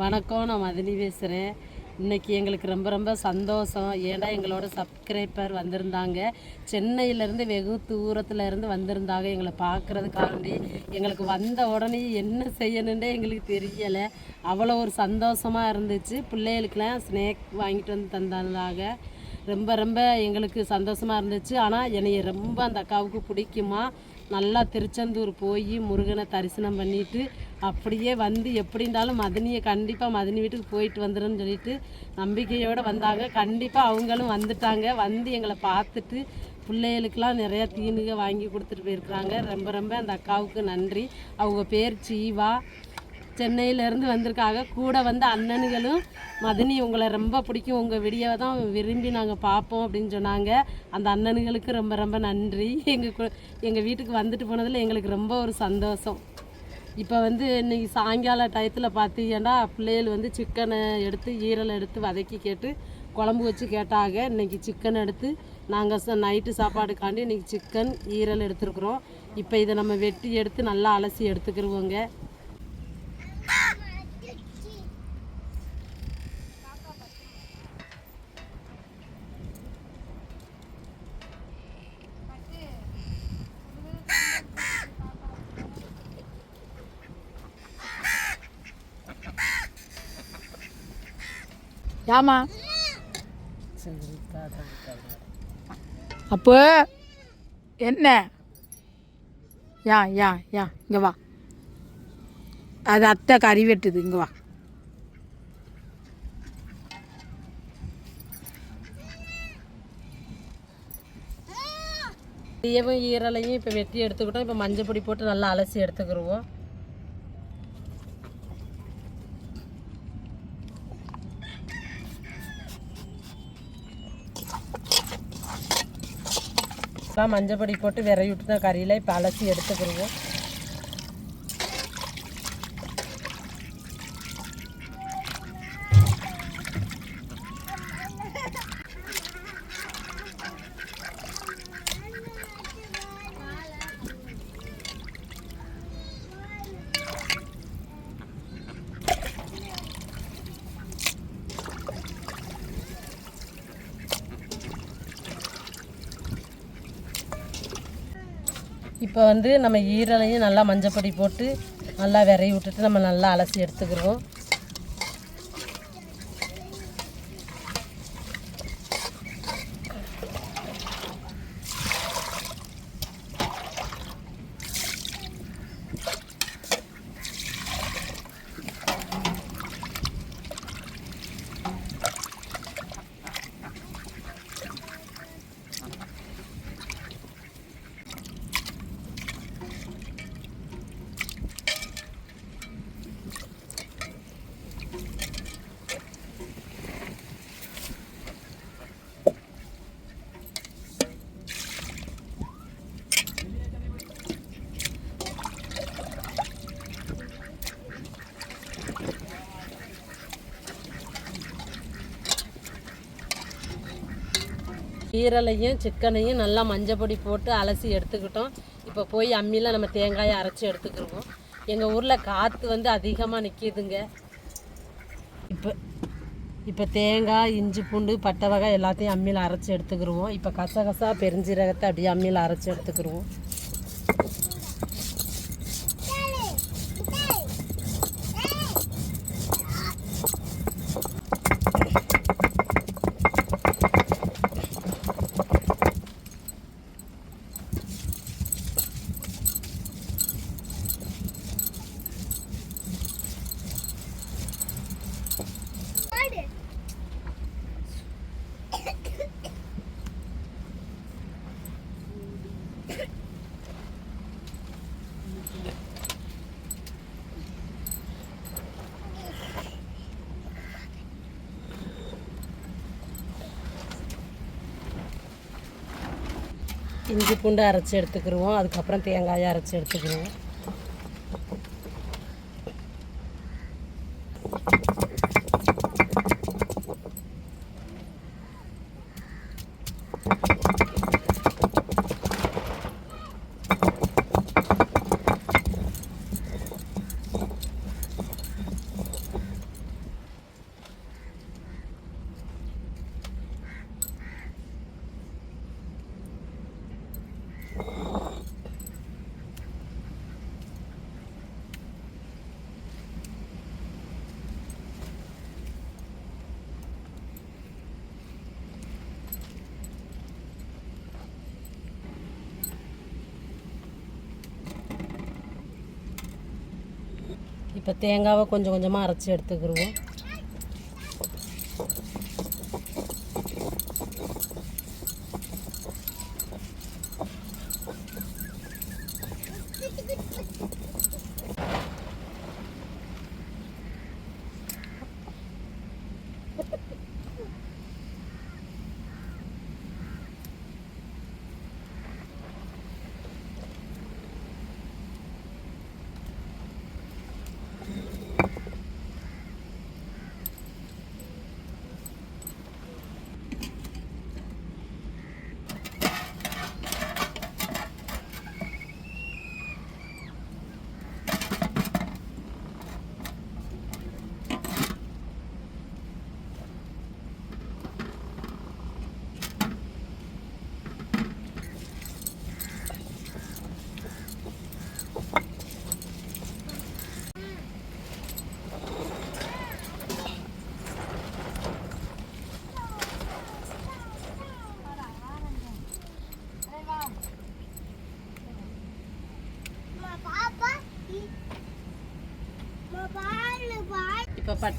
வணக்கம் நான் மதினி பேசுகிறேன் இன்றைக்கி எங்களுக்கு ரொம்ப ரொம்ப சந்தோஷம். ஏன்னா எங்களோட சப்ஸ்கிரைபர் வந்திருந்தாங்க. சென்னையிலேருந்து வெகு தூரத்தில் இருந்து வந்திருந்தாங்க. எங்களை பார்க்குறதுக்காண்டி எங்களுக்கு வந்த உடனே என்ன செய்யணுன்றே எங்களுக்கு தெரியலை. அவ்வளோ ஒரு சந்தோஷமாக இருந்துச்சு. பிள்ளைகளுக்கெல்லாம் ஸ்நேக் வாங்கிட்டு வந்து தந்தாங்க ரொம்ப ரொம்ப எங்களுக்கு சந்தோஷமாக இருந்துச்சு. ஆனால் என்னைய ரொம்ப அந்த அக்காவுக்கு பிடிக்குமா? நல்லா திருச்செந்தூர் போய் முருகனை தரிசனம் பண்ணிவிட்டு அப்படியே வந்து எப்படி இருந்தாலும் மதினியை கண்டிப்பாக மதினி வீட்டுக்கு போயிட்டு வந்துடுன்னு சொல்லிட்டு நம்பிக்கையோடு வந்தாங்க. கண்டிப்பாக அவங்களும் வந்துட்டாங்க. வந்து எங்களை பார்த்துட்டு பிள்ளைகளுக்கெல்லாம் நிறையா தீனுக வாங்கி கொடுத்துட்டு போயிருக்கிறாங்க. ரொம்ப ரொம்ப அந்த அக்காவுக்கு நன்றி. அவங்க பேர் சீவா சென்னையிலேருந்து வந்திருக்காங்க. கூட வந்து அண்ணனுகளும் மதினி உங்களை ரொம்ப பிடிக்கும். உங்கள் வீடியோவை தான் விரும்பி நாங்கள் பார்ப்போம் அப்படின்னு சொன்னாங்க. அந்த அண்ணனுங்களுக்கு ரொம்ப ரொம்ப நன்றி. எங்கள் எங்கள் வீட்டுக்கு வந்துட்டு போனதில் எங்களுக்கு ரொம்ப ஒரு சந்தோஷம். இப்போ வந்து இன்னைக்கு சாயங்கால டயத்தில் பார்த்தீங்கன்னா பிள்ளைகள் வந்து சிக்கனை எடுத்து ஈரலை எடுத்து வதக்கி கேட்டு குழம்பு வச்சு கேட்டாங்க. இன்னைக்கு சிக்கன் எடுத்து நாங்கள் நைட்டு சாப்பாடுக்காண்டி இன்றைக்கி சிக்கன் ஈரல் எடுத்துருக்குறோம். இப்போ இதை நம்ம வெட்டி எடுத்து நல்லா அலசி எடுத்துக்கிருவோங்க. ஏமா அப்போ என்ன? யா யா யா இங்கே வா. அது அத்தை கறி வெட்டுது இங்கே வா. ஈயவும் ஈரலையும் இப்போ வெட்டி எடுத்துக்கிட்டோம். இப்போ மஞ்சள் பொடி போட்டு நல்லா அலசி எடுத்துக்கிடுவோம் இப்போ மஞ்சள் பொடி போட்டு விரைவி விட்டு தான் கறியில் இப்போ அலசி எடுத்துக்கிடுவோம் இப்போ வந்து நம்ம ஈரலையும் நல்லா மஞ்சள் பொடி போட்டு நல்லா விரைய விட்டுட்டு நம்ம நல்லா அலசி எடுத்துக்கிறோம். ஈரலையும் சிக்கனையும் நல்லா மஞ்சள் பொடி போட்டு அலசி எடுத்துக்கிட்டோம். இப்போ போய் அம்மியில் நம்ம தேங்காயை அரைச்சி எடுத்துக்கிடுவோம். எங்கள் ஊரில் காற்று வந்து அதிகமாக நிற்கிதுங்க இப்போ இப்போ தேங்காய் இஞ்சி பூண்டு பட்டை வகை எல்லாத்தையும் அம்மியில் அரைச்சி எடுத்துக்கிடுவோம். இப்போ கசகசா பெருஞ்சீரகத்தை அப்படியே அம்மியில் அரைச்சி எடுத்துக்கிடுவோம். இஞ்சி பூண்டு அரைச்சி எடுத்துக்கிடுவோம் அதுக்கப்புறம் தேங்காயை அரைச்சி எடுத்துக்கிடுவோம் இப்போ தேங்காவை கொஞ்சம் கொஞ்சமாக அரைச்சி எடுத்துக்கிடுவோம்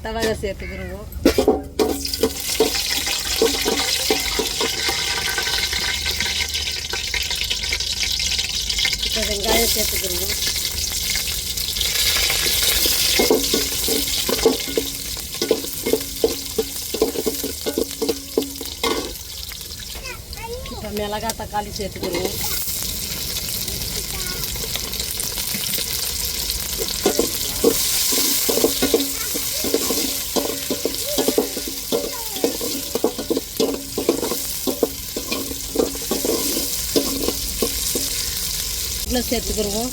இப்போ சேர்த்துக்கிடுவோம் இப்போ வெங்காயம் சேர்த்துக்கிடுவோம் இப்போ மிளகாய் தக்காளி சேர்த்துக்கிடுவோம் இதில் சேர்த்துக்கிடுவோம்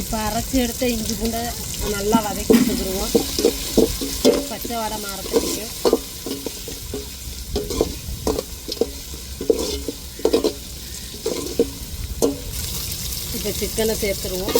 இப்போ அரைச்சி எடுத்த இஞ்சி பூண்டை நல்லா வதக்கி வச்சுக்கிடுவோம் பச்சை வடை மரத்துக்கு இப்போ சிக்கனை சேர்த்துருவோம்.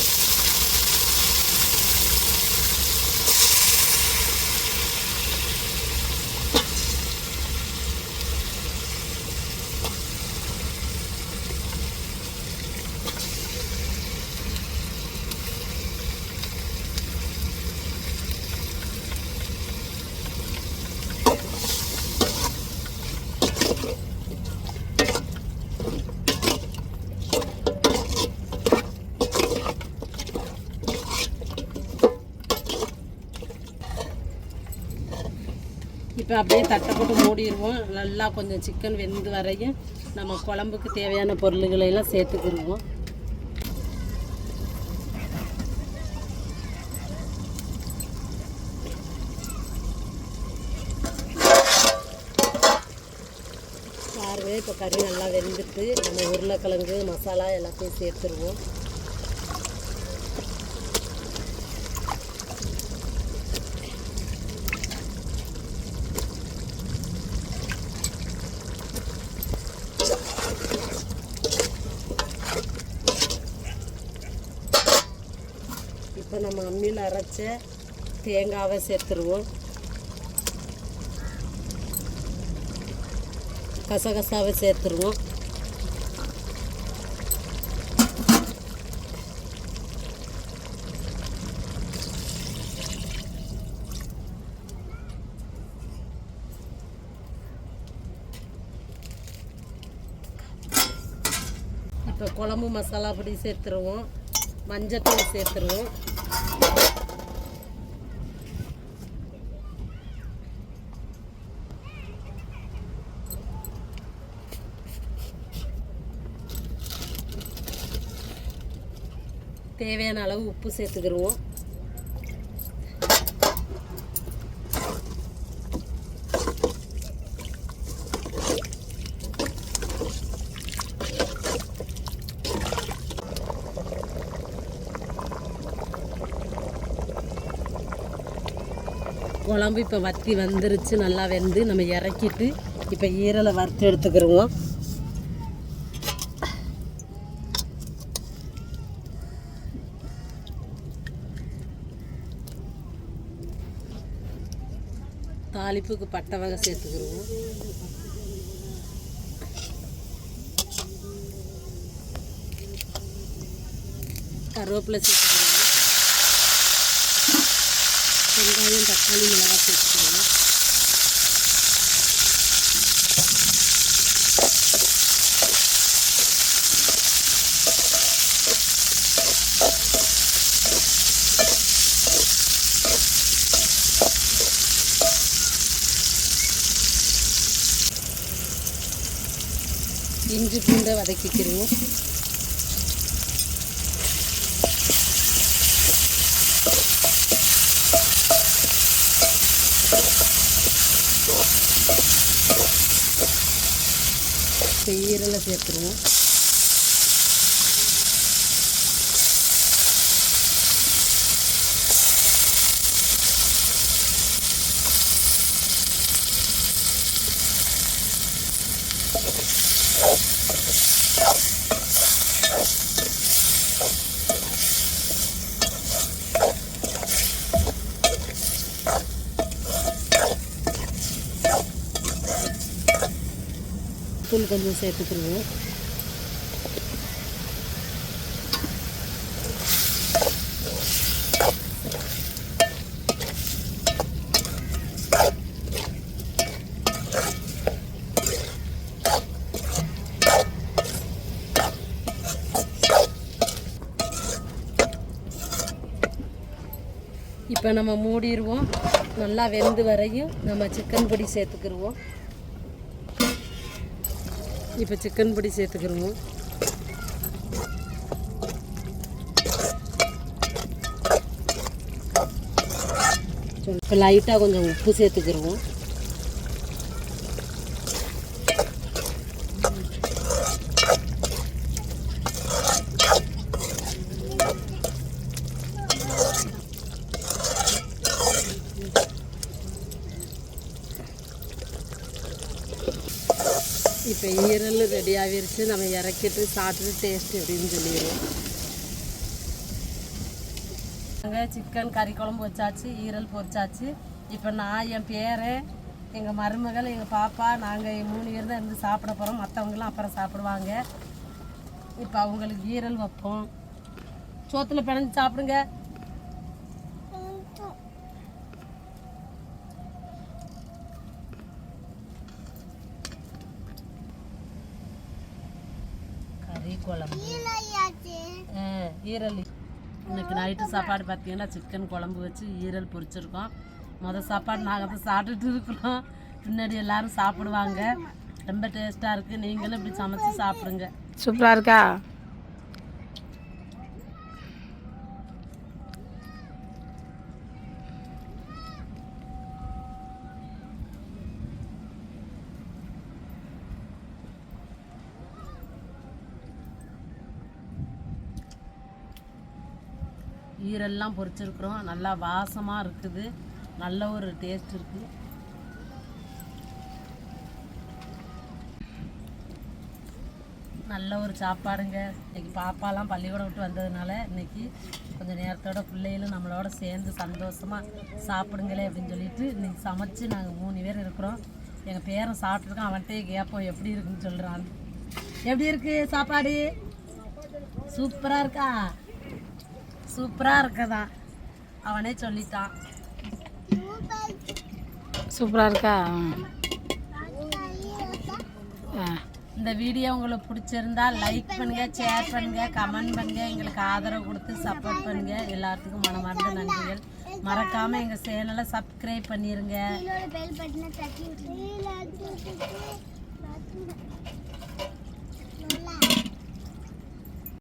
இப்போ அப்படியே தட்டை போட்டு மூடிடுவோம். நல்லா கொஞ்சம் சிக்கன் வெந்து வரையும் நம்ம குழம்புக்கு தேவையான பொருள்களை எல்லாம் சேர்த்துக்கிடுவோம். பாருங்க இப்போ கறி நல்லா வெந்துட்டு நம்ம உருளைக்கிழங்கு மசாலா எல்லாத்தையும் சேர்த்துருவோம் இப்போ நம்ம அம்மியில் அரைச்ச தேங்காவை சேர்த்துருவோம். கசகசாவை சேர்த்துருவோம். இப்போ குழம்பு மசாலா பொடி சேர்த்துருவோம். மஞ்சத்தூள் சேர்த்துருவோம். தேவையான அளவு உப்பு சேர்த்துக்கிடுவோம். குழம்பு இப்போ வத்தி வந்துருச்சு நல்லா வெந்து நம்ம இறக்கிட்டு இப்போ ஈரலை வறுத்து எடுத்துக்கிடுவோம். தாளிப்புக்கு பட்டை வகை சேர்த்துக்கிடுவோம் கருவேப்பிலை சேர்த்துக்கிடுவோம் வெங்காயம் தக்காளி மிளகாய் சேர்த்துக்கிடுவோம் பூண்டை வதக்கிக்கிடுவோம் ஈரலை சேர்த்துருவோம். கொஞ்சம் சேர்த்துக்கிடுவோம் இப்போ நம்ம மூடிடுவோம் நல்லா வெந்து வரையும் நம்ம சிக்கன் பொடி சேர்த்துக்கிடுவோம் இப்போ சிக்கன் பொடி சேர்த்துக்கிறோம். இப்போ லைட்டாக கொஞ்சம் உப்பு சேர்த்துக்கிடுவோம் இப்போ ஈரல் ரெடி ஆகிருச்சு நம்ம இறக்கிட்டு சாப்பிட்டுட்டு டேஸ்ட் எப்படின்னு சொல்லிடுவோம். நாங்கள் சிக்கன் கறி குழம்பு வச்சாச்சு ஈரல் பொரிச்சாச்சு. இப்போ நான் என் பேரன் எங்கள் மருமகள் எங்கள் பாப்பா நாங்கள் மூணு பேர் தான் இருந்து சாப்பிட போகிறோம் மற்றவங்களாம் அப்புறம் சாப்பிடுவாங்க. இப்போ அவங்களுக்கு ஈரல் வைப்போம். சோத்தில் பிணைஞ்சு சாப்பிடுங்க கறி குழம்பு. ஆ, ஈரல். இன்னைக்கு நைட்டு சாப்பாடு பார்த்தீங்கன்னா சிக்கன் குழம்பு வச்சு ஈரல் பொரிச்சிருக்கோம். மொதல் சாப்பாடு நாங்கள் தான் சாப்பிட்டுட்டு இருக்கிறோம். பின்னாடி எல்லாரும் சாப்பிடுவாங்க. ரொம்ப டேஸ்ட்டாக இருக்குது நீங்களும் இப்படி சமைச்சு சாப்பிடுங்க. சூப்பராக இருக்கா? ஈரெல்லாம் பொரிச்சிருக்கிறோம் நல்லா வாசமாக இருக்குது. நல்ல ஒரு டேஸ்ட் இருக்குது நல்ல ஒரு சாப்பாடுங்க. இன்னைக்கு பாப்பாலாம் பள்ளிக்கூடம் விட்டு வந்ததுனால இன்னைக்கு கொஞ்சம் நேரத்தோட பிள்ளைகளும் நம்மளோட சேர்ந்து சந்தோஷமாக சாப்பிடுங்களே அப்படின்னு சொல்லிட்டு இன்றைக்கி சமைச்சு நாங்கள் மூணு பேர் இருக்கிறோம். எங்கள் பேரன் சாப்பிட்ருக்கோம் அவன்கிட்டே கேட்போம் எப்படி இருக்குன்னு சொல்கிறான் எப்படி இருக்குது சாப்பாடு? சூப்பராக இருக்கா? சூப்பராக இருக்கதா? அவனே சொல்லிட்டான். சூப்பராக இருக்கா? ஆ. இந்த வீடியோ உங்களுக்கு பிடிச்சிருந்தா லைக் பண்ணுங்க ஷேர் பண்ணுங்க கமெண்ட் பண்ணுங்க எங்களுக்கு ஆதரவு கொடுத்து சப்போர்ட் பண்ணுங்க. எல்லாத்துக்கும் மனமார்ந்த நன்றிகள். மறக்காம எங்க சேனலை சப்ஸ்கிரைப் பண்ணிருங்க.